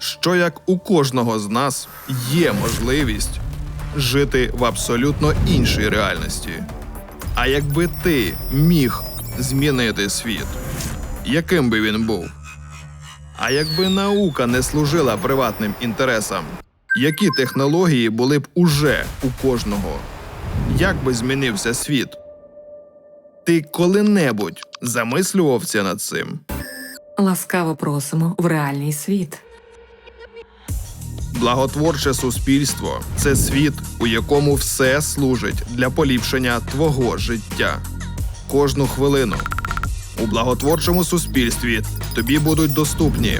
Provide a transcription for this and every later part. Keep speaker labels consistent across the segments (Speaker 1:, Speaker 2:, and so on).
Speaker 1: що як у кожного з нас є можливість жити в абсолютно іншій реальності. А якби ти міг змінити світ, яким би він був? А якби наука не служила приватним інтересам, які технології були б уже у кожного? Як би змінився світ? Ти коли-небудь замислювався над цим?
Speaker 2: Ласкаво просимо в реальний світ.
Speaker 1: Благотворче суспільство це світ, у якому все служить для поліпшення твого життя. Кожну хвилину. У благотворчому суспільстві тобі будуть доступні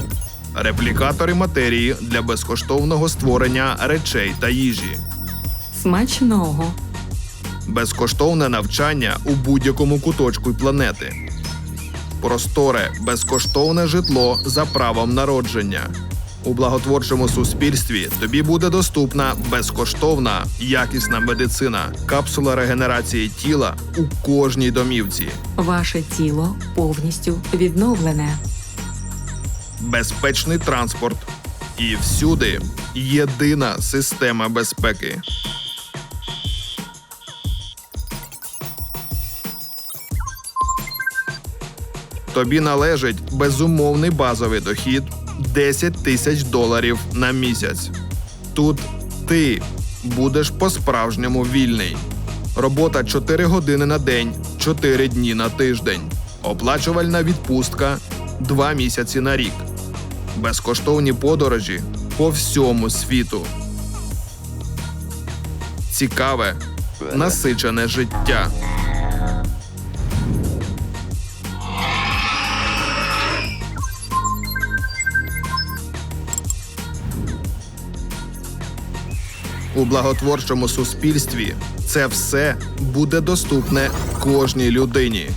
Speaker 1: реплікатори матерії для безкоштовного створення речей та їжі,
Speaker 2: Смачного.
Speaker 1: безкоштовне навчання у будь-якому куточку планети, просторе безкоштовне житло за правом народження. У благотворчому суспільстві тобі буде доступна безкоштовна якісна медицина, капсула регенерації тіла у кожній домівці,
Speaker 2: Ваше тіло повністю відновлене.
Speaker 1: безпечний транспорт і всюди єдина система безпеки. Тобі належить безумовний базовий дохід 10 тисяч доларів на місяць. Тут ти будеш по-справжньому вільний. Робота 4 години на день, 4 дні на тиждень. Оплачувальна відпустка 2 місяці на рік. Безкоштовні подорожі по всьому світу. Цікаве, насичене життя. У благотворчому суспільстві це все буде доступне кожній людині.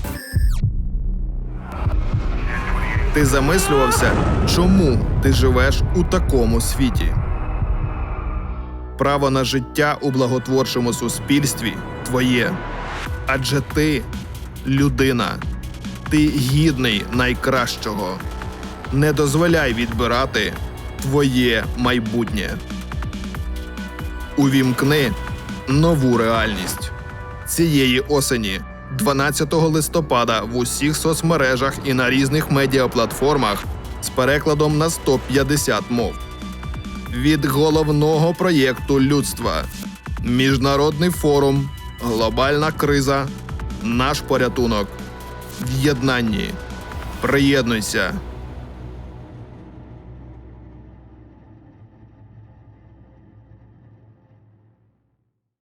Speaker 1: Ти замислювався, чому ти живеш у такому світі? Право на життя у благотворчому суспільстві твоє. Адже ти людина, ти гідний найкращого. Не дозволяй відбирати твоє майбутнє. Увімкни нову реальність цієї осені, 12 листопада, в усіх соцмережах і на різних медіаплатформах з перекладом на 150 мов. Від головного проєкту людства Міжнародний форум, глобальна криза, наш порятунок в єднанні. Приєднуйся